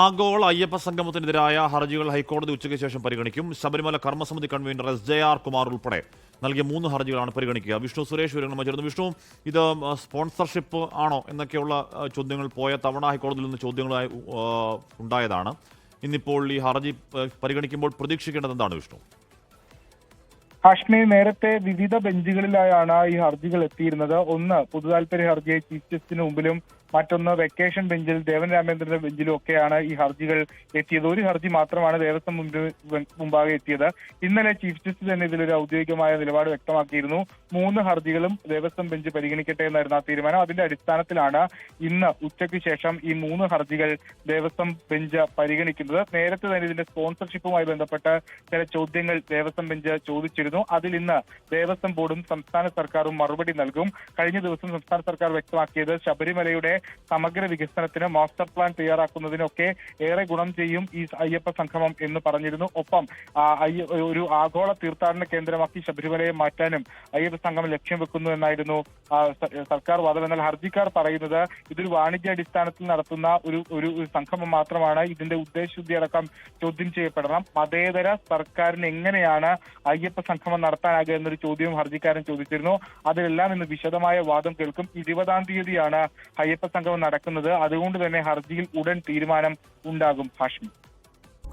ആഗോള അയ്യപ്പ സംഗമത്തിനെതിരായ ഹർജികൾ ഹൈക്കോടതി ഉച്ചയ്ക്ക് ശേഷം പരിഗണിക്കും. Sabarimala Karmasamithi convener S J R Kumar ഉൾപ്പെടെ നൽകിയ മൂന്ന് ഹർജികളാണ് പരിഗണിക്കുക. വിഷ്ണു സുരേഷ് വിവരങ്ങൾ ചേർന്നു വിഷ്ണു ഇത് സ്പോൺസർഷിപ്പ് ആണോ എന്നൊക്കെയുള്ള ചോദ്യങ്ങൾ പോയ തവണ ഹൈക്കോടതിയിൽ നിന്ന് ചോദ്യങ്ങളായി ഉണ്ടായതാണ്. ഇന്നിപ്പോൾ ഈ ഹർജി പരിഗണിക്കുമ്പോൾ പ്രതീക്ഷിക്കേണ്ടത് എന്താണ് വിഷ്ണു? ഹാഷ്മി നേരത്തെ വിവിധ ബെഞ്ചുകളിലായാണ് ഈ ഹർജികൾ എത്തിയിരുന്നത്. ഒന്ന് പൊതുതാൽപര്യ ഹർജിയായി ചീഫ് ജസ്റ്റിന് മുമ്പിലും മറ്റൊന്ന് വെക്കേഷൻ ബെഞ്ചിൽ ദേവൻ രാമേന്ദ്രന്റെ ബെഞ്ചിലും ഒക്കെയാണ് ഈ ഹർജികൾ എത്തിയത്. ഒരു ഹർജി മാത്രമാണ് ദേവസ്വം മുമ്പാകെ എത്തിയത്. ഇന്നലെ ചീഫ് ജസ്റ്റിസ് തന്നെ ഇതിലൊരു ഔദ്യോഗികമായ നിലപാട് വ്യക്തമാക്കിയിരുന്നു. മൂന്ന് ഹർജികളും ദേവസ്വം ബെഞ്ച് പരിഗണിക്കട്ടെ എന്നായിരുന്നു ആ തീരുമാനം. അതിന്റെ അടിസ്ഥാനത്തിലാണ് ഇന്ന് ഉച്ചയ്ക്ക് ശേഷം ഈ മൂന്ന് ഹർജികൾ ദേവസ്വം ബെഞ്ച് പരിഗണിക്കുന്നത്. നേരത്തെ തന്നെ ഇതിന്റെ സ്പോൺസർഷിപ്പുമായി ബന്ധപ്പെട്ട് ചില ചോദ്യങ്ങൾ ദേവസ്വം ബെഞ്ച് ചോദിച്ചിരുന്നു. അതിൽ ഇന്ന് ദേവസ്വം ബോർഡും സംസ്ഥാന സർക്കാരും മറുപടി നൽകും. കഴിഞ്ഞ ദിവസം സംസ്ഥാന സർക്കാർ വ്യക്തമാക്കിയത് ശബരിമലയുടെ സമഗ്ര വികസനത്തിന് മാസ്റ്റർ പ്ലാൻ തയ്യാറാക്കുന്നതിനൊക്കെ ഏറെ ഗുണം ചെയ്യും ഈ അയ്യപ്പ സംഗമം എന്ന് പറഞ്ഞിരുന്നു. ഒപ്പം ഒരു ആഗോള തീർത്ഥാടന കേന്ദ്രമാക്കി ശബരിമലയെ മാറ്റാനും അയ്യപ്പ സംഗമം ലക്ഷ്യം വെക്കുന്നു എന്നായിരുന്നു സർക്കാർ വാദം എന്നാൽ ഹർജിക്കാർ പറയുന്നത് ഇതൊരു വാണിജ്യാടിസ്ഥാനത്തിൽ നടത്തുന്ന ഒരു ഒരു സംഘമം മാത്രമാണ്. ഇതിന്റെ ഉദ്ദേശശുദ്ധി അടക്കം ചോദ്യം ചെയ്യപ്പെടണം. മതേതര സർക്കാരിന് എങ്ങനെയാണ് അയ്യപ്പ സംഗമം നടത്താനാകുക എന്നൊരു ചോദ്യവും ഹർജിക്കാരൻ ചോദിച്ചിരുന്നു. അതിലെല്ലാം ഇന്ന് വിശദമായ വാദം കേൾക്കും. ഇരുപതാം തീയതിയാണ് അയ്യപ്പ സംഗമം നടക്കുന്നത്. അതുകൊണ്ട് തന്നെ ഹർജിയിൽ ഉടൻ തീരുമാനം ഉണ്ടാകും ഹാഷ്മി.